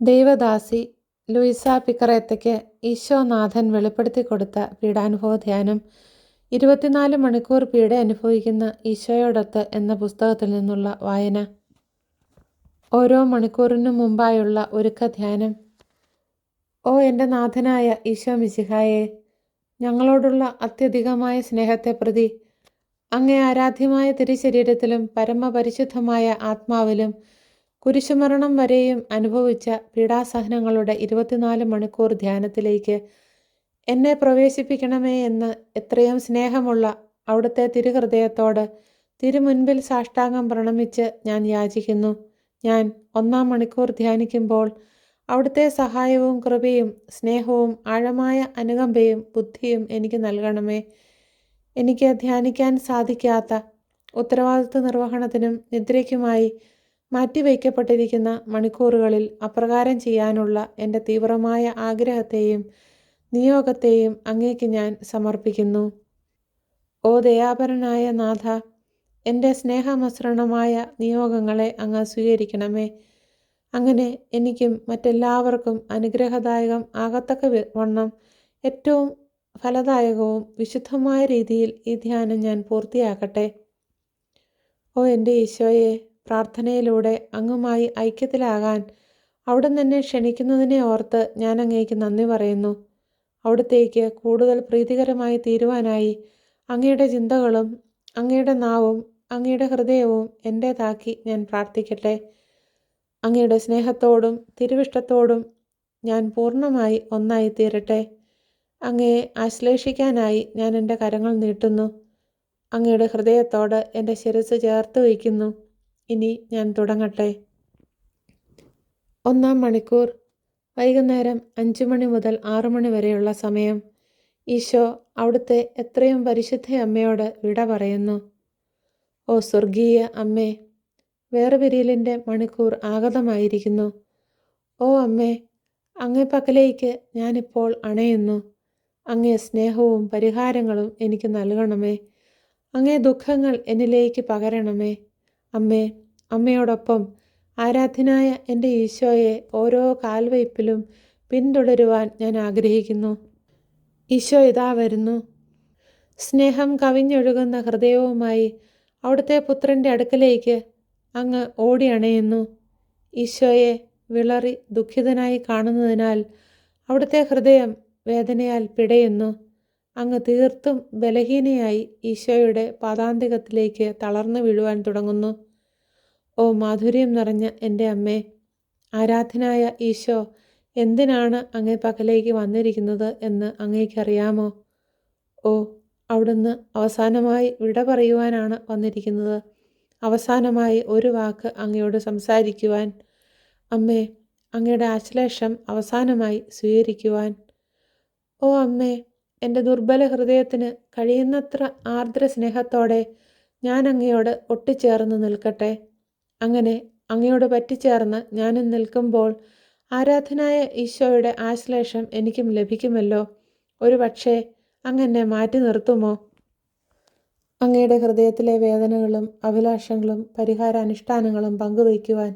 ദൈവദാസി Louisa പിക്കറേത്തയ്ക്ക് ഈശോനാഥൻ വെളിപ്പെടുത്തി കൊടുത്ത പീഡാനുഭവ ധ്യാനം ഇരുപത്തിനാല് മണിക്കൂർ പീഡ അനുഭവിക്കുന്ന ഈശോയോടൊത്ത് എന്ന പുസ്തകത്തിൽ നിന്നുള്ള വായന. ഓരോ മണിക്കൂറിനും മുമ്പായുള്ള ഒരുക്ക ധ്യാനം. ഓ എന്റെ നാഥനായ ഈശോ മിശിഹായെ ഞങ്ങളോടുള്ള അത്യധികമായ സ്നേഹത്തെ പ്രതി അങ്ങേ ആരാധ്യമായ തിരുശരീരത്തിലും പരമപരിശുദ്ധമായ ആത്മാവിലും കുരിശുമരണം വരെയും അനുഭവിച്ച പീഡാസഹനങ്ങളുടെ ഇരുപത്തിനാല് മണിക്കൂർ ധ്യാനത്തിലേക്ക് എന്നെ പ്രവേശിപ്പിക്കണമേ എന്ന് എത്രയും സ്നേഹമുള്ള അവിടുത്തെ തിരുഹൃദയത്തോട് തിരുമുൻപിൽ സാഷ്ടാംഗം പ്രണമിച്ച് ഞാൻ യാചിക്കുന്നു. ഞാൻ ഒന്നാം മണിക്കൂർ ധ്യാനിക്കുമ്പോൾ അവിടുത്തെ സഹായവും കൃപയും സ്നേഹവും ആഴമായ അനുകമ്പയും ബുദ്ധിയും എനിക്ക് നൽകണമേ. എനിക്ക് ധ്യാനിക്കാൻ സാധിക്കാത്ത ഉത്തരവാദിത്വ നിർവഹണത്തിനും നിദ്രയ്ക്കുമായി മാറ്റിവയ്ക്കപ്പെട്ടിരിക്കുന്ന മണിക്കൂറുകളിൽ അപ്രകാരം ചെയ്യാനുള്ള എന്റെ തീവ്രമായ ആഗ്രഹത്തെയും നിയോഗത്തെയും അങ്ങേക്ക് ഞാൻ സമർപ്പിക്കുന്നു. ഓ ദയാപരനായ നാഥ എന്റെ സ്നേഹമസൃണമായ നിയോഗങ്ങളെ അങ്ങ് സ്വീകരിക്കണമേ. അങ്ങനെ എനിക്കും മറ്റെല്ലാവർക്കും അനുഗ്രഹദായകം ആകത്തക്ക വണ്ണം ഏറ്റവും ഫലദായകവും വിശുദ്ധമായ രീതിയിൽ ഈ ധ്യാനം ഞാൻ പൂർത്തിയാക്കട്ടെ. ഓ എന്റെ ഈശോയെ പ്രാർത്ഥനയിലൂടെ അങ്ങുമായി ഐക്യത്തിലാകാൻ അവിടെ എന്നെ ക്ഷണിക്കുന്നതിനെ ഓർത്ത് ഞാൻ അങ്ങേക്ക് നന്ദി പറയുന്നു. അവിടത്തേക്ക് കൂടുതൽ പ്രീതികരമായി തീരുവാനായി അങ്ങയുടെ ചിന്തകളും അങ്ങയുടെ നാവും അങ്ങയുടെ ഹൃദയവും എന്റേതാക്കി ഞാൻ പ്രാർത്ഥിക്കട്ടെ. അങ്ങയുടെ സ്നേഹത്തോടും തിരുവിഷ്ടത്തോടും ഞാൻ പൂർണമായി ഒന്നായി തീരട്ടെ അങ്ങയെ ആശ്ലേഷിക്കാനായി ഞാൻ എന്റെ കരങ്ങൾ നീട്ടുന്നു. അങ്ങയുടെ ഹൃദയത്തോട് എന്റെ ശിരസ് ചേർത്ത് വയ്ക്കുന്നു. ഇനി ഞാൻ തുടങ്ങട്ടെ. ഒന്നാം മണിക്കൂർ. വൈകുന്നേരം അഞ്ച് മണി മുതൽ ആറു മണി വരെയുള്ള സമയം. ഈശോ അവിടുത്തെ എത്രയും പരിശുദ്ധ അമ്മയോട് വിട പറയുന്നു. ഓ സ്വർഗീയ അമ്മേ വേർപിരിയലിന്റെ മണിക്കൂർ ആഗതമായിരിക്കുന്നു. ഓ അമ്മേ അങ്ങേ പക്കലേക്ക് ഞാനിപ്പോൾ അണയുന്നു. അങ്ങേ സ്നേഹവും പരിഹാരങ്ങളും എനിക്ക് നൽകണമേ. അങ്ങേ ദുഃഖങ്ങൾ എന്നിലേക്ക് പകരണമേ. അമ്മേ അമ്മയോടൊപ്പം ആരാധ്യനായ എന്റെ ഈശോയെ ഓരോ കാൽവയ്പിലും പിന്തുടരുവാൻ ഞാൻ ആഗ്രഹിക്കുന്നു. ഈശോ ഇതാ വരുന്നു. സ്നേഹം കവിഞ്ഞൊഴുകുന്ന ഹൃദയവുമായി അവിടുത്തെ പുത്രന്റെ അടുക്കലേക്ക് അങ്ങ് ഓടി അണയുന്നു. ഈശോയെ വിളറി ദുഃഖിതനായി കാണുന്നതിനാൽ അവിടുത്തെ ഹൃദയം വേദനയാൽ പിടയുന്നു. അങ്ങ് തീർത്തും ബലഹീനയായി ഈശോയുടെ പാതാന്തികത്തിലേക്ക് തളർന്നു വീഴുവാൻ തുടങ്ങുന്നു. ഓ മാധുര്യം നിറഞ്ഞ എന്റെ അമ്മേ ആരാധനായ ഈശോ എന്തിനാണ് അങ്ങേ പകലേക്ക് വന്നിരിക്കുന്നത് എന്ന് അങ്ങേക്കറിയാമോ? ഓ അവിടുന്ന് അവസാനമായി വിട പറയുവാനാണ് വന്നിരിക്കുന്നത്. അവസാനമായി ഒരു വാക്ക് അങ്ങയോട് സംസാരിക്കുവാൻ. അമ്മേ അങ്ങയുടെ ആശ്ലേഷം അവസാനമായി സ്വീകരിക്കുവാൻ. ഓ അമ്മേ എന്റെ ദുർബല ഹൃദയത്തിന് കഴിയുന്നത്ര ആർദ്ര സ്നേഹത്തോടെ ഞാൻ അങ്ങയോട് ഒട്ടിച്ചേർന്ന് നിൽക്കട്ടെ. അങ്ങനെ അങ്ങയോട് പറ്റിച്ചേർന്ന് ഞാനും നിൽക്കുമ്പോൾ ആരാധനായ ഈശോയുടെ ആശ്ലേഷം എനിക്കും ലഭിക്കുമല്ലോ. ഒരു പക്ഷേ അങ്ങനെ മാറ്റി നിർത്തുമോ? അങ്ങയുടെ ഹൃദയത്തിലെ വേദനകളും അഭിലാഷങ്ങളും പരിഹാരാനുഷ്ഠാനങ്ങളും പങ്കുവയ്ക്കുവാൻ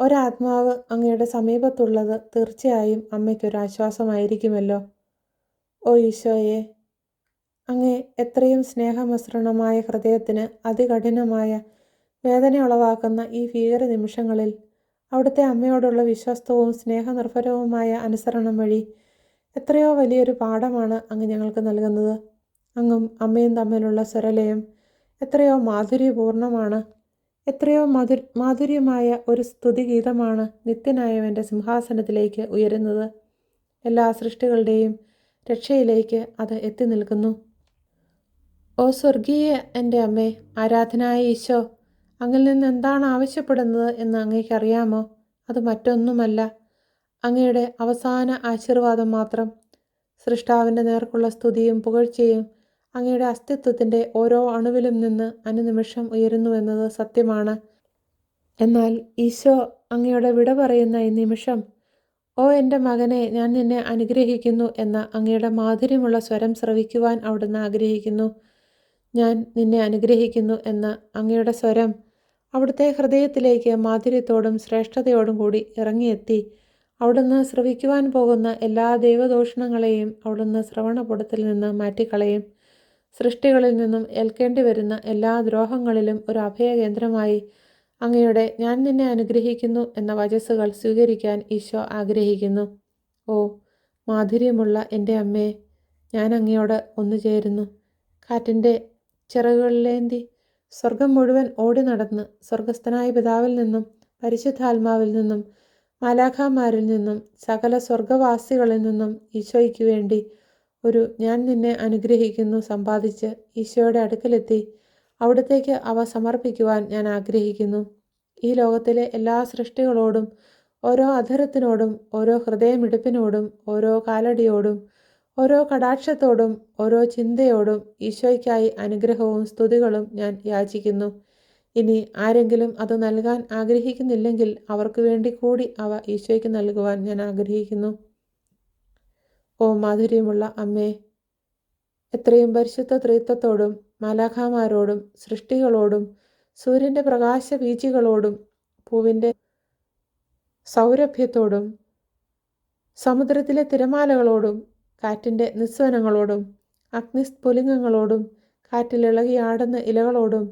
ഒരാത്മാവ് അങ്ങയുടെ സമീപത്തുള്ളത് തീർച്ചയായും അമ്മയ്ക്കൊരാശ്വാസമായിരിക്കുമല്ലോ. ഓ ഈശോയെ അങ്ങേ എത്രയും സ്നേഹമസൃണമായ ഹൃദയത്തിന് അതികഠിനമായ വേദന ഉളവാക്കുന്ന ഈ ഭീകര നിമിഷങ്ങളിൽ അവിടുത്തെ അമ്മയോടുള്ള വിശ്വസ്തവും സ്നേഹനിർഭരവുമായ അനുസരണം വഴി എത്രയോ വലിയൊരു പാഠമാണ് അങ്ങ് ഞങ്ങൾക്ക് നൽകുന്നത്. അങ്ങും അമ്മയും തമ്മിലുള്ള സ്വരലയം എത്രയോ മാധുര്യപൂർണമാണ്. എത്രയോ മധു മാധുര്യമായ ഒരു സ്തുതിഗീതമാണ് നിത്യനായവന്റെ സിംഹാസനത്തിലേക്ക് ഉയരുന്നത്. എല്ലാ സൃഷ്ടികളുടെയും രക്ഷയിലേക്ക് അത് എത്തി നിൽക്കുന്നു. ഓ സ്വർഗീയ എന്റെ അമ്മേ ആരാധനായ ഈശോ അങ്ങിൽ നിന്ന് എന്താണ് ആവശ്യപ്പെടുന്നത് എന്ന് അങ്ങേക്ക് അറിയാമോ? അത് മറ്റൊന്നുമല്ല. അങ്ങയുടെ അവസാന ആശീർവാദം മാത്രം. സൃഷ്ടാവിന്റെ നേർക്കുള്ള സ്തുതിയും പുകഴ്ചയും അങ്ങയുടെ അസ്തിത്വത്തിന്റെ ഓരോ അണുവിലും നിന്ന് അനുനിമിഷം ഉയരുന്നുവെന്നത് സത്യമാണ്. എന്നാൽ ഈശോ അങ്ങയുടെ വിട പറയുന്ന ഈ നിമിഷം ഓ എന്റെ മകനെ ഞാൻ നിന്നെ അനുഗ്രഹിക്കുന്നു എന്ന അങ്ങയുടെ മാധുര്യമുള്ള സ്വരം ശ്രവിക്കുവാൻ അവിടുന്ന് ആഗ്രഹിക്കുന്നു. ഞാൻ നിന്നെ അനുഗ്രഹിക്കുന്നു എന്ന അങ്ങയുടെ സ്വരം അവിടുത്തെ ഹൃദയത്തിലേക്ക് മാധുര്യത്തോടും ശ്രേഷ്ഠതയോടും കൂടി ഇറങ്ങിയെത്തി. അവിടുന്ന് ശ്രവിക്കുവാൻ പോകുന്ന എല്ലാ ദൈവദൂഷണങ്ങളെയും അവിടുന്ന് ശ്രവണപുടത്തിൽ നിന്ന് മാറ്റിക്കളയും. സൃഷ്ടികളിൽ നിന്നും ഏൽക്കേണ്ടി വരുന്ന എല്ലാ ദ്രോഹങ്ങളിലും ഒരു അഭയകേന്ദ്രമായി. അങ്ങയുടെ ഞാൻ നിന്നെ അനുഗ്രഹിക്കുന്നു എന്ന വചസ്സുകൾ സ്വീകരിക്കാൻ ഈശോ ആഗ്രഹിക്കുന്നു. ഓ മാധുര്യമുള്ള എന്റെ അമ്മേ ഞാൻ അങ്ങയോട് ഒന്നു ചേരുന്നു. കാറ്റിന്റെ ചിറകുകളിലേന്തി സ്വർഗം മുഴുവൻ ഓടി നടന്ന് സ്വർഗസ്ഥനായ പിതാവിൽ നിന്നും പരിശുദ്ധാത്മാവിൽ നിന്നും മാലാഖാമാരിൽ നിന്നും സകല സ്വർഗവാസികളിൽ നിന്നും ഈശോയ്ക്ക് വേണ്ടി ഒരു ഞാൻ നിന്നെ അനുഗ്രഹിക്കുന്നു സമ്പാദിച്ച് ഈശോയുടെ അടുക്കലെത്തി. അവിടത്തേക്ക് അവ സമർപ്പിക്കുവാൻ ഞാൻ ആഗ്രഹിക്കുന്നു. ഈ ലോകത്തിലെ എല്ലാ സൃഷ്ടികളോടും ഓരോ അധരത്തിനോടും ഓരോ ഹൃദയമിടുപ്പിനോടും ഓരോ കാലടിയോടും ഓരോ കടാക്ഷത്തോടും ഓരോ ചിന്തയോടും ഈശോയ്ക്കായി അനുഗ്രഹവും സ്തുതികളും ഞാൻ യാചിക്കുന്നു. ഇനി ആരെങ്കിലും അത് നൽകാൻ ആഗ്രഹിക്കുന്നില്ലെങ്കിൽ അവർക്ക് വേണ്ടി കൂടി അവ ഈശോയ്ക്ക് നൽകുവാൻ ഞാൻ ആഗ്രഹിക്കുന്നു. ഓ മാധുര്യമുള്ള അമ്മേ എത്രയും പരിശുദ്ധ ത്രിത്വത്തോടും മാലാഖാമാരോടും സൃഷ്ടികളോടും സൂര്യന്റെ പ്രകാശ ബീജികളോടും പൂവിന്റെ സൗരഭ്യത്തോടും സമുദ്രത്തിലെ തിരമാലകളോടും കാറ്റിന്റെ നിസ്വനങ്ങളോടും അഗ്നിസ്ഫുലിംഗങ്ങളോടും കാറ്റിലിളകിയാടുന്ന ഇലകളോടും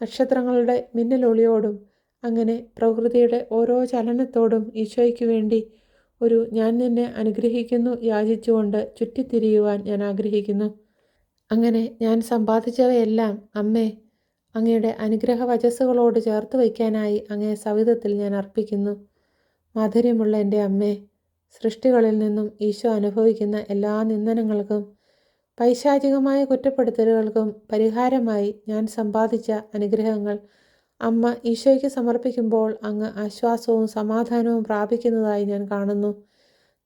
നക്ഷത്രങ്ങളുടെ മിന്നലൊളിയോടും അങ്ങനെ പ്രകൃതിയുടെ ഓരോ ചലനത്തോടും ഈശോയ്ക്ക് വേണ്ടി ഒരു ഞാൻ നിന്നെ അനുഗ്രഹിക്കുന്നു യാചിച്ചുകൊണ്ട് ചുറ്റിത്തിരിയുവാൻ ഞാൻ ആഗ്രഹിക്കുന്നു. അങ്ങനെ ഞാൻ സമ്പാദിച്ചവയെല്ലാം അമ്മേ അങ്ങയുടെ അനുഗ്രഹ വചസ്സുകളോട് ചേർത്ത് വയ്ക്കാനായി അങ്ങേ സവിധത്തിൽ ഞാൻ അർപ്പിക്കുന്നു. മാധുര്യമുള്ള എന്റെ അമ്മേ സൃഷ്ടികളിൽ നിന്നും ഈശോ അനുഭവിക്കുന്ന എല്ലാ നിന്ദനങ്ങൾക്കും പൈശാചികമായ കുറ്റപ്പെടുത്തലുകൾക്കും പരിഹാരമായി ഞാൻ സമ്പാദിച്ച അനുഗ്രഹങ്ങൾ അമ്മ ഈശോയ്ക്ക് സമർപ്പിക്കുമ്പോൾ അങ്ങ് ആശ്വാസവും സമാധാനവും പ്രാപിക്കുന്നതായി ഞാൻ കാണുന്നു.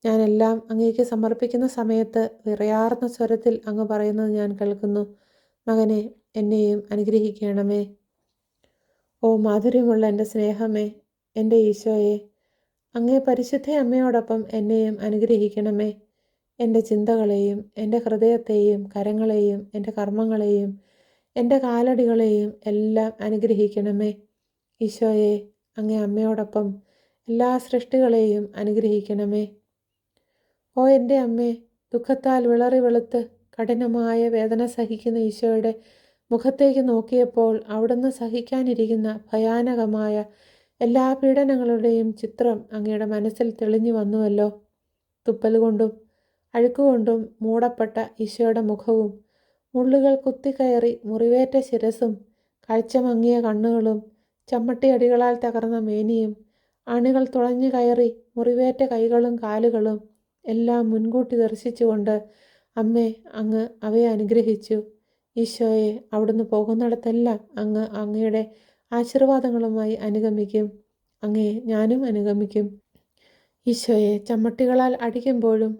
ഞാനെല്ലാം അങ്ങേക്ക് സമർപ്പിക്കുന്ന സമയത്ത് വിറയാർന്ന സ്വരത്തിൽ അങ്ങ് പറയുന്നത് ഞാൻ കേൾക്കുന്നു. മകനെ എന്നെയും അനുഗ്രഹിക്കണമേ. ഓ മാധുര്യമുള്ള എന്റെ സ്നേഹമേ എന്റെ ഈശോയെ അങ്ങേ പരിശുദ്ധ അമ്മയോടൊപ്പം എന്നെയും അനുഗ്രഹിക്കണമേ. എന്റെ ചിന്തകളെയും എന്റെ ഹൃദയത്തെയും കരങ്ങളെയും എന്റെ കർമ്മങ്ങളെയും എന്റെ കാലടികളെയും എല്ലാം അനുഗ്രഹിക്കണമേ. ഈശോയെ അങ്ങേ അമ്മയോടൊപ്പം എല്ലാ സൃഷ്ടികളെയും അനുഗ്രഹിക്കണമേ. ഓ എന്റെ അമ്മേ ദുഃഖത്താൽ വിളറി വെളുത്ത് കഠിനമായ വേദന സഹിക്കുന്ന ഈശോയുടെ മുഖത്തേക്ക് നോക്കിയപ്പോൾ അവിടുന്ന് സഹിക്കാനിരിക്കുന്ന ഭയാനകമായ എല്ലാ പീഡനങ്ങളുടെയും ചിത്രം അങ്ങയുടെ മനസ്സിൽ തെളിഞ്ഞു വന്നുവല്ലോ. തുപ്പൽ കൊണ്ടും അഴുക്കുകൊണ്ടും മൂടപ്പെട്ട ഈശോയുടെ മുഖവും മുള്ളുകൾ കുത്തിക്കയറി മുറിവേറ്റ ശിരസും കാഴ്ചമങ്ങിയ കണ്ണുകളും ചമ്മട്ടിയടികളാൽ തകർന്ന മേനിയും അണികൾ തുളഞ്ഞു കയറി മുറിവേറ്റ കൈകളും കാലുകളും എല്ലാം മുൻകൂട്ടി ദർശിച്ചുകൊണ്ട് അമ്മേ അങ്ങ് അവയെ അനുഗ്രഹിച്ചു. ഈശോയെ അവിടുന്ന് പോകുന്നിടത്തെല്ലാം അങ്ങ് അങ്ങയുടെ ആശീർവാദങ്ങളുമായി അനുഗമിക്കും. അങ്ങേ ഞാനും അനുഗമിക്കും. ഈശോയെ ചമ്മട്ടികളാൽ അടിക്കുമ്പോഴും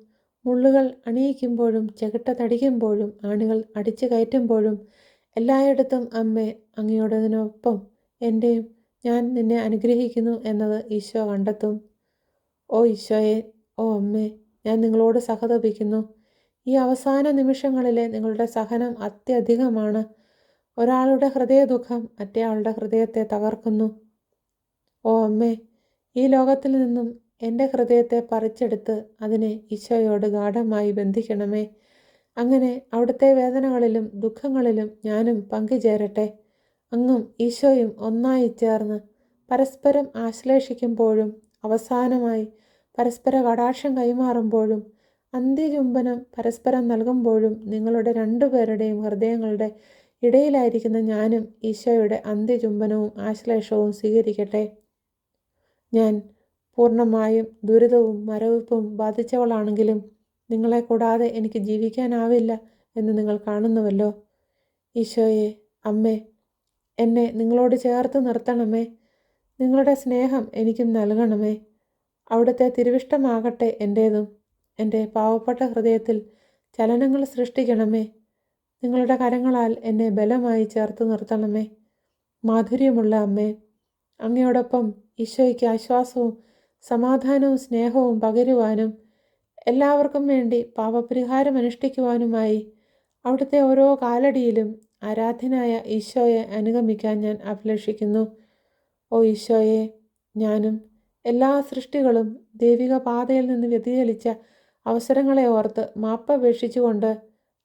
മുള്ളുകൾ അണിയിക്കുമ്പോഴും ചെകിട്ട തടിക്കുമ്പോഴും ആണികൾ അടിച്ചു കയറ്റുമ്പോഴും എല്ലായിടത്തും അമ്മേ അങ്ങയോടതിനൊപ്പം എന്റെയും ഞാൻ നിന്നെ അനുഗ്രഹിക്കുന്നു എന്നത് ഈശോ കണ്ടെത്തും. ഓ ഈശോയെ ഓ അമ്മേ ഞാൻ നിങ്ങളോട് സഹതപിക്കുന്നു. ഈ അവസാന നിമിഷങ്ങളിലെ നിങ്ങളുടെ സഹനം അത്യധികമാണ്. ഒരാളുടെ ഹൃദയദുഃഖം മറ്റേയാളുടെ ഹൃദയത്തെ തകർക്കുന്നു. ഓ അമ്മേ ഈ ലോകത്തിൽ നിന്നും എന്റെ ഹൃദയത്തെ പറിച്ചെടുത്ത് അതിനെ ഈശോയോട് ഗാഠമായി ബന്ധിക്കണമേ. അങ്ങനെ അവിടുത്തെ വേദനകളിലും ദുഃഖങ്ങളിലും ഞാനും പങ്കുചേരട്ടെ. അങ്ങും ഈശോയും ഒന്നായി ചേർന്ന് പരസ്പരം ആശ്ലേഷിക്കുമ്പോഴും അവസാനമായി പരസ്പര കടാക്ഷം കൈമാറുമ്പോഴും അന്ത്യചുംബനം പരസ്പരം നൽകുമ്പോഴും നിങ്ങളുടെ രണ്ടുപേരുടെയും ഹൃദയങ്ങളുടെ ഇടയിലായിരിക്കുന്ന ഞാനും ഈശോയുടെ അന്ത്യചുംബനവും ആശ്ലേഷവും സ്വീകരിക്കട്ടെ. ഞാൻ പൂർണമായും ദുരിതവും മരവിപ്പും ബാധിച്ചവളാണെങ്കിലും നിങ്ങളെ കൂടാതെ എനിക്ക് ജീവിക്കാനാവില്ല എന്ന് നിങ്ങൾ കാണുന്നുവല്ലോ. ഈശോയെ അമ്മേ എന്നെ നിങ്ങളോട് ചേർത്ത് നിർത്തണമേ. നിങ്ങളുടെ സ്നേഹം എനിക്കും നൽകണമേ. അവിടുത്തെ തിരുവിഷ്ടമാകട്ടെ എന്റേതും എന്റെ പാവപ്പെട്ട ഹൃദയത്തിൽ ചലനങ്ങൾ സൃഷ്ടിക്കണമേ. നിങ്ങളുടെ കരങ്ങളാൽ എന്നെ ബലമായി ചേർത്ത് നിർത്തണമേ. മാധുര്യമുള്ള അമ്മേ അങ്ങയോടൊപ്പം ഈശോയ്ക്ക് ആശ്വാസവും സമാധാനവും സ്നേഹവും പകരുവാനും എല്ലാവർക്കും വേണ്ടി പാപപരിഹാരം അനുഷ്ഠിക്കുവാനുമായി അവിടുത്തെ ഓരോ കാലടിയിലും ആരാധനായ ഈശോയെ അനുഗമിക്കാൻ ഞാൻ അഭിലഷിക്കുന്നു. ഓ ഈശോയെ ഞാനും എല്ലാ സൃഷ്ടികളും ദൈവിക പാതയിൽ നിന്ന് വ്യതിചലിച്ച അവസരങ്ങളെ ഓർത്ത് മാപ്പപേക്ഷിച്ചുകൊണ്ട്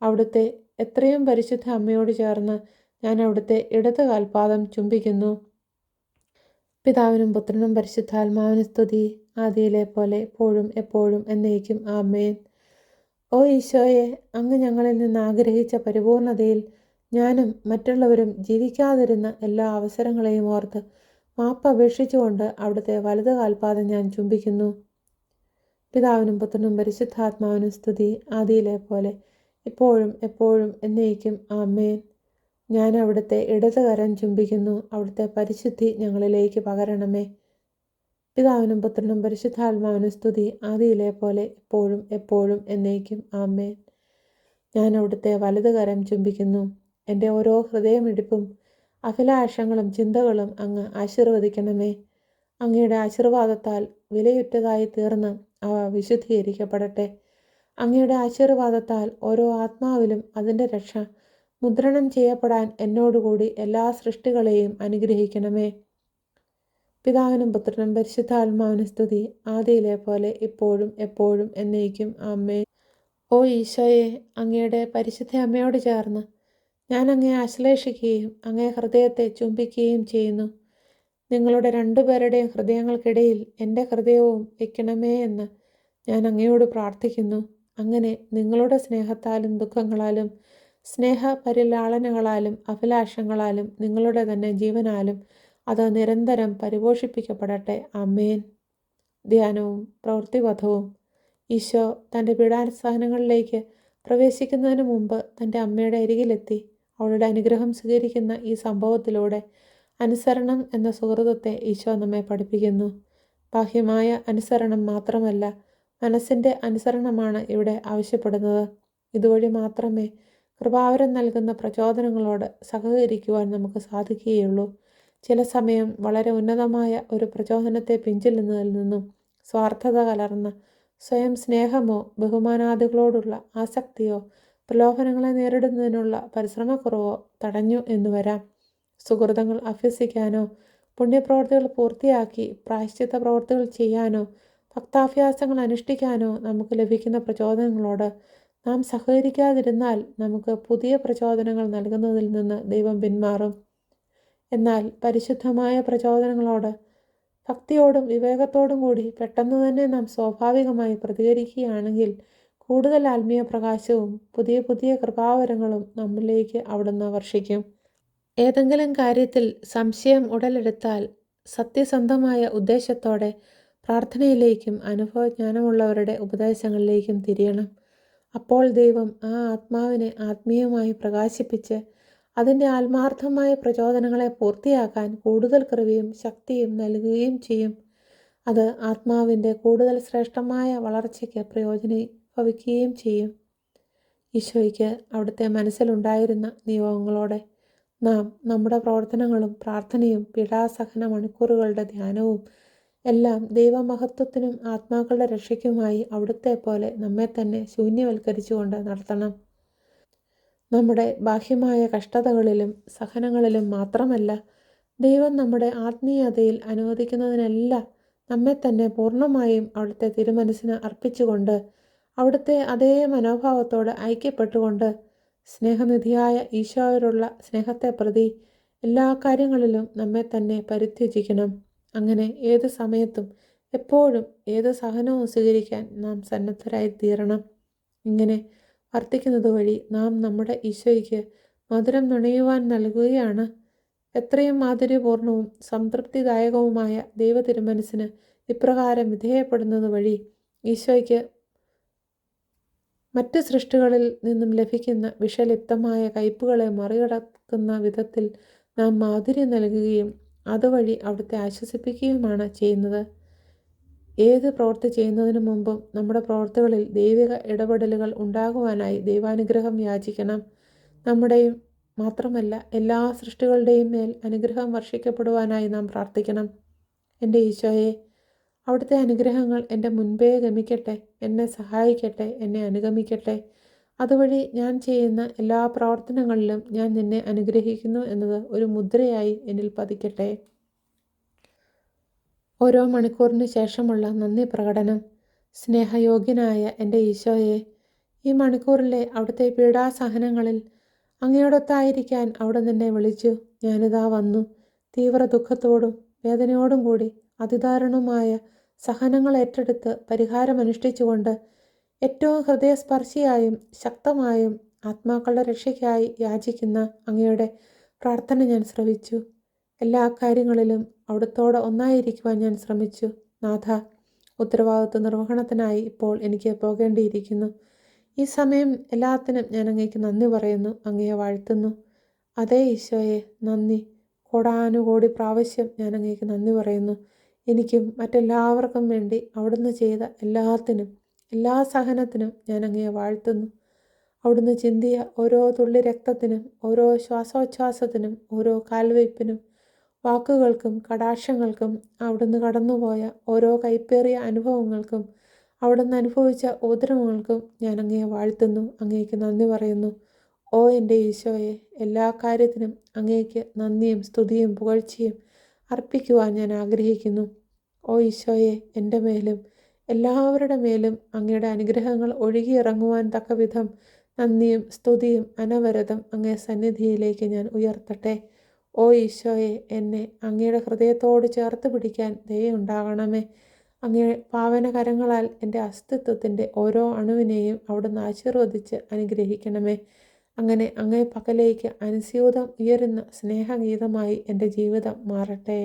അവിടുത്തെ എത്രയും പരിശുദ്ധ അമ്മയോട് ചേർന്ന് ഞാൻ അവിടുത്തെ ഇടത് കാൽപാദം ചുംബിക്കുന്നു. പിതാവിനും പുത്രനും പരിശുദ്ധാത്മാവിന് സ്തുതി. ആദിയിലെ പോലെ എപ്പോഴും എപ്പോഴും എന്നേക്കും. ആമേൻ. ഓ ഈശോയെ അങ്ങ് ഞങ്ങളിൽ നിന്ന് ആഗ്രഹിച്ച പരിപൂർണതയിൽ ഞാനും മറ്റുള്ളവരും ജീവിക്കാതിരുന്ന എല്ലാ അവസരങ്ങളെയും ഓർത്ത് മാപ്പ് അപേക്ഷിച്ചുകൊണ്ട് അവിടുത്തെ വലത് കാൽപാദം ഞാൻ ചുംബിക്കുന്നു. പിതാവിനും പുത്രനും പരിശുദ്ധാത്മാവിനും സ്തുതി. ആദിയിലെ പോലെ ഇപ്പോഴും എപ്പോഴും എന്നേക്കും ആമേൻ. ഞാൻ അവിടുത്തെ ഇടതുകരം ചുംബിക്കുന്നു. അവിടുത്തെ പരിശുദ്ധി ഞങ്ങളിലേക്ക് പകരണമേ. പിതാവിനും പുത്രനും പരിശുദ്ധാത്മാവിനും സ്തുതി. ആദിയിലെ പോലെ എപ്പോഴും എപ്പോഴും എന്നേക്കും ആമേൻ. ഞാൻ അവിടുത്തെ വലതുകരം ചുംബിക്കുന്നു. എന്റെ ഓരോ ഹൃദയമിടിപ്പും അഭിലാഷങ്ങളും ചിന്തകളും അങ്ങ് ആശീർവദിക്കണമേ. അങ്ങയുടെ ആശീർവാദത്താൽ വിലയുറ്റതായി തീർന്ന് അവ വിശുദ്ധീകരിക്കപ്പെടട്ടെ. അങ്ങയുടെ ആശീർവാദത്താൽ ഓരോ ആത്മാവിലും അതിന്റെ രക്ഷ മുദ്രണം ചെയ്യപ്പെടാൻ എന്നോടുകൂടി എല്ലാ സൃഷ്ടികളെയും അനുഗ്രഹിക്കണമേ. പിതാവിനും പുത്രനും പരിശുദ്ധാത്മാവിനും സ്തുതി. ആദിയിലെ പോലെ ഇപ്പോഴും എപ്പോഴും എന്നേക്കും. അമ്മേ ഓ ഈശോയെ അങ്ങയുടെ പരിശുദ്ധ അമ്മയോട് ചേർന്ന് ഞാൻ അങ്ങയെ ആശ്ലേഷിക്കുകയും അങ്ങേ ഹൃദയത്തെ ചുംബിക്കുകയും ചെയ്യുന്നു. നിങ്ങളുടെ രണ്ടുപേരുടെയും ഹൃദയങ്ങൾക്കിടയിൽ എന്റെ ഹൃദയവും വയ്ക്കണമേ എന്ന് ഞാൻ അങ്ങയോട് പ്രാർത്ഥിക്കുന്നു. അങ്ങനെ നിങ്ങളുടെ സ്നേഹത്താലും ദുഃഖങ്ങളാലും സ്നേഹ പരിലാളനകളാലും അഭിലാഷങ്ങളാലും നിങ്ങളുടെ തന്നെ ജീവനാലും അത് നിരന്തരം പരിപോഷിപ്പിക്കപ്പെടട്ടെ. അമ്മേൻ ധ്യാനവും പ്രവൃത്തിപഥവും ഈശോ തന്റെ പീഡാനുസ്ഥാനങ്ങളിലേക്ക് പ്രവേശിക്കുന്നതിന് മുമ്പ് തന്റെ അമ്മയുടെ അരികിലെത്തി അവളുടെ അനുഗ്രഹം സ്വീകരിക്കുന്ന ഈ സംഭവത്തിലൂടെ അനുസരണം എന്ന സുഹൃതത്തെ ഈശോ നമ്മെ പഠിപ്പിക്കുന്നു. ബാഹ്യമായ അനുസരണം മാത്രമല്ല മനസ്സിന്റെ അനുസരണമാണ് ഇവിടെ ആവശ്യപ്പെടുന്നത്. ഇതുവഴി മാത്രമേ കൃപാവരം നൽകുന്ന പ്രചോദനങ്ങളോട് സഹകരിക്കുവാൻ നമുക്ക് സാധിക്കുകയുള്ളൂ. ചില സമയം വളരെ ഉന്നതമായ ഒരു പ്രചോദനത്തെ പിഞ്ചില്ലുന്നതിൽ നിന്നും സ്വാർത്ഥത കലർന്ന സ്വയം സ്നേഹമോ ബഹുമാനാദികളോടുള്ള ആസക്തിയോ പ്രലോഭനങ്ങളെ നേരിടുന്നതിനുള്ള പരിശ്രമക്കുറവോ തടഞ്ഞു എന്ന് വരാം. സുഹൃതങ്ങൾ അഭ്യസിക്കാനോ പുണ്യപ്രവർത്തികൾ പൂർത്തിയാക്കി പ്രായശ്ചിത്ത പ്രവർത്തികൾ ചെയ്യാനോ ഭക്താഭ്യാസങ്ങൾ അനുഷ്ഠിക്കാനോ നമുക്ക് ലഭിക്കുന്ന പ്രചോദനങ്ങളോട് നാം സഹകരിക്കാതിരുന്നാൽ നമുക്ക് പുതിയ പ്രചോദനങ്ങൾ നൽകുന്നതിൽ നിന്ന് ദൈവം പിന്മാറും. എന്നാൽ പരിശുദ്ധമായ പ്രചോദനങ്ങളോട് ഭക്തിയോടും വിവേകത്തോടും കൂടി പെട്ടെന്ന് തന്നെ നാം സ്വാഭാവികമായി പ്രതികരിക്കുകയാണെങ്കിൽ കൂടുതൽ ആത്മീയ പ്രകാശവും പുതിയ പുതിയ കൃപാവരങ്ങളും നമ്മിലേക്ക് അവിടുന്ന് വർഷിക്കും. ഏതെങ്കിലും കാര്യത്തിൽ സംശയം ഉടലെടുത്താൽ സത്യസന്ധമായ ഉദ്ദേശത്തോടെ പ്രാർത്ഥനയിലേക്കും അനുഭവജ്ഞാനമുള്ളവരുടെ ഉപദേശങ്ങളിലേക്കും തിരിയണം. അപ്പോൾ ദൈവം ആ ആത്മാവിനെ ആത്മീയമായി പ്രകാശിപ്പിച്ച് അതിന്റെ ആത്മാർത്ഥമായ പ്രചോദനങ്ങളെ പൂർത്തിയാക്കാൻ കൂടുതൽ കൃപയും ശക്തിയും നൽകുകയും ചെയ്യും. അത് ആത്മാവിന്റെ കൂടുതൽ ശ്രേഷ്ഠമായ വളർച്ചയ്ക്ക് പ്രയോജനീഭവിക്കുകയും ചെയ്യും. ഈശോയ്ക്ക് അവിടുത്തെ മനസ്സിലുണ്ടായിരുന്ന നിയോഗങ്ങളോടെ നാം നമ്മുടെ പ്രവർത്തനങ്ങളും പ്രാർത്ഥനയും പീഡാസഹന മണിക്കൂറുകളുടെ ധ്യാനവും എല്ലാം ദൈവമഹത്വത്തിനും ആത്മാക്കളുടെ രക്ഷയ്ക്കുമായി അവിടുത്തെ പോലെ നമ്മെ തന്നെ ശൂന്യവൽക്കരിച്ചുകൊണ്ട് നടത്തണം. നമ്മുടെ ബാഹ്യമായ കഷ്ടതകളിലും സഹനങ്ങളിലും മാത്രമല്ല ദൈവം നമ്മുടെ ആത്മീയതയിൽ അനുവദിക്കുന്നതിനെല്ലാം നമ്മെ തന്നെ പൂർണമായും അവിടുത്തെ തിരുമനസ്സിന് അർപ്പിച്ചുകൊണ്ട് അവിടുത്തെ അതേ മനോഭാവത്തോട് ഐക്യപ്പെട്ടുകൊണ്ട് സ്നേഹനിധിയായ ഈശോയോടുള്ള സ്നേഹത്തെ പ്രതി എല്ലാ കാര്യങ്ങളിലും നമ്മെ തന്നെ പരിത്യജിക്കണം. അങ്ങനെ ഏത് സമയത്തും എപ്പോഴും ഏത് സഹനവും സ്വീകരിക്കാൻ നാം സന്നദ്ധരായി തീരണം ഇങ്ങനെ വർത്തിക്കുന്നത് വഴി നാം നമ്മുടെ ഈശോയ്ക്ക് മധുരം നുണയുവാൻ നൽകുകയാണ്. എത്രയും മാധുര്യപൂർണവും സംതൃപ്തിദായകവുമായ ദൈവ തിരുമനസ്സിന് ഇപ്രകാരം വിധേയപ്പെടുന്നത് വഴി ഈശോയ്ക്ക് മറ്റ് സൃഷ്ടികളിൽ നിന്നും ലഭിക്കുന്ന വിഷലിപ്തമായ കയ്പുകളെ മറികടക്കുന്ന വിധത്തിൽ നാം മാധുര്യം നൽകുകയും അതുവഴി അവിടുത്തെ ആശ്വസിപ്പിക്കുകയുമാണ് ചെയ്യുന്നത്. ഏത് പ്രവൃത്തി ചെയ്യുന്നതിനു മുമ്പും നമ്മുടെ പ്രവൃത്തികളിൽ ദൈവിക ഇടപെടലുകൾ ഉണ്ടാകുവാനായി ദൈവാനുഗ്രഹം യാചിക്കണം. നമ്മുടെയും മാത്രമല്ല എല്ലാ സൃഷ്ടികളുടെയും മേൽ അനുഗ്രഹം വർഷിക്കപ്പെടുവാനായി നാം പ്രാർത്ഥിക്കണം. എന്റെ ഈശോയെ അവിടുത്തെ അനുഗ്രഹങ്ങൾ എന്റെ മുൻപേ ഗമിക്കട്ടെ എന്നെ സഹായിക്കട്ടെ എന്നെ അനുഗമിക്കട്ടെ. അതുവഴി ഞാൻ ചെയ്യുന്ന എല്ലാ പ്രവർത്തനങ്ങളിലും ഞാൻ നിന്നെ അനുഗ്രഹിക്കുന്നു എന്നത് ഒരു മുദ്രയായി എന്നിൽ പതിക്കട്ടെ. ഓരോ മണിക്കൂറിന് ശേഷമുള്ള നന്ദി പ്രകടനം. സ്നേഹയോഗ്യനായ എന്റെ ഈശോയെ ഈ മണിക്കൂറിലെ അവിടുത്തെ പീഡാസഹനങ്ങളിൽ അങ്ങയോടൊത്തായിരിക്കാൻ അവിടെ നിന്നെ വിളിച്ചു. ഞാനിതാ വന്നു. തീവ്ര ദുഃഖത്തോടും വേദനയോടും കൂടി അതിദാരുണമായ സഹനങ്ങൾ ഏറ്റെടുത്ത് പരിഹാരമനുഷ്ഠിച്ചുകൊണ്ട് ഏറ്റവും ഹൃദയസ്പർശിയായും ശക്തമായും ആത്മാക്കളുടെ രക്ഷയ്ക്കായി യാചിക്കുന്ന അങ്ങയുടെ പ്രാർത്ഥന ഞാൻ ശ്രവിച്ചു. എല്ലാ കാര്യങ്ങളിലും അവിടുത്തോടെ ഒന്നായിരിക്കുവാൻ ഞാൻ ശ്രമിച്ചു. നാഥ ഉത്തരവാദിത്വ നിർവഹണത്തിനായി ഇപ്പോൾ എനിക്ക് പോകേണ്ടിയിരിക്കുന്നു. ഈ സമയം എല്ലാത്തിനും ഞാൻ അങ്ങേക്ക് നന്ദി പറയുന്നു. അങ്ങയെ വാഴ്ത്തുന്നു. അതേ ഈശോയെ നന്ദി. കോടാനുകോടി പ്രാവശ്യം ഞാൻ അങ്ങേക്ക് നന്ദി പറയുന്നു. എനിക്കും മറ്റെല്ലാവർക്കും വേണ്ടി അവിടുന്ന് ചെയ്ത എല്ലാത്തിനും എല്ലാ സഹനത്തിനും ഞാൻ അങ്ങയെ വാഴ്ത്തുന്നു. അവിടുന്ന് ചിന്തിയ ഓരോ തുള്ളി രക്തത്തിനും ഓരോ ശ്വാസോച്ഛ്വാസത്തിനും ഓരോ കാൽവയ്പ്പിനും വാക്കുകൾക്കും കടാക്ഷങ്ങൾക്കും അവിടുന്ന് കടന്നുപോയ ഓരോ കൈപ്പേറിയ അനുഭവങ്ങൾക്കും അവിടുന്ന് അനുഭവിച്ച ഉപദ്രവങ്ങൾക്കും ഞാൻ അങ്ങയെ വാഴ്ത്തുന്നു. അങ്ങേക്ക് നന്ദി പറയുന്നു. ഓ എന്റെ ഈശോയെ എല്ലാ കാര്യത്തിനും അങ്ങേക്ക് നന്ദിയും സ്തുതിയും പുകഴ്ചയും അർപ്പിക്കുവാൻ ഞാൻ ആഗ്രഹിക്കുന്നു. ഓ ഈശോയെ എന്റെ മേലും എല്ലാവരുടെ മേലും അങ്ങയുടെ അനുഗ്രഹങ്ങൾ ഒഴുകിയിറങ്ങുവാൻ തക്ക വിധം നന്ദിയും സ്തുതിയും അനവരതം അങ്ങേ സന്നിധിയിലേക്ക് ഞാൻ ഉയർത്തട്ടെ. ഓ ഈശോയെ എന്നെ അങ്ങയുടെ ഹൃദയത്തോട് ചേർത്ത് പിടിക്കാൻ ദയുണ്ടാകണമേ അങ്ങേ പാവനകരങ്ങളാൽ എന്റെ അസ്തിത്വത്തിന്റെ ഓരോ അണുവിനെയും അവിടുന്ന് ആശീർവദിച്ച് അനുഗ്രഹിക്കണമേ. അങ്ങനെ അങ്ങേ പകലേക്ക് അനുസ്യൂതം ഉയരുന്ന സ്നേഹഗീതമായി എന്റെ ജീവിതം മാറട്ടെ.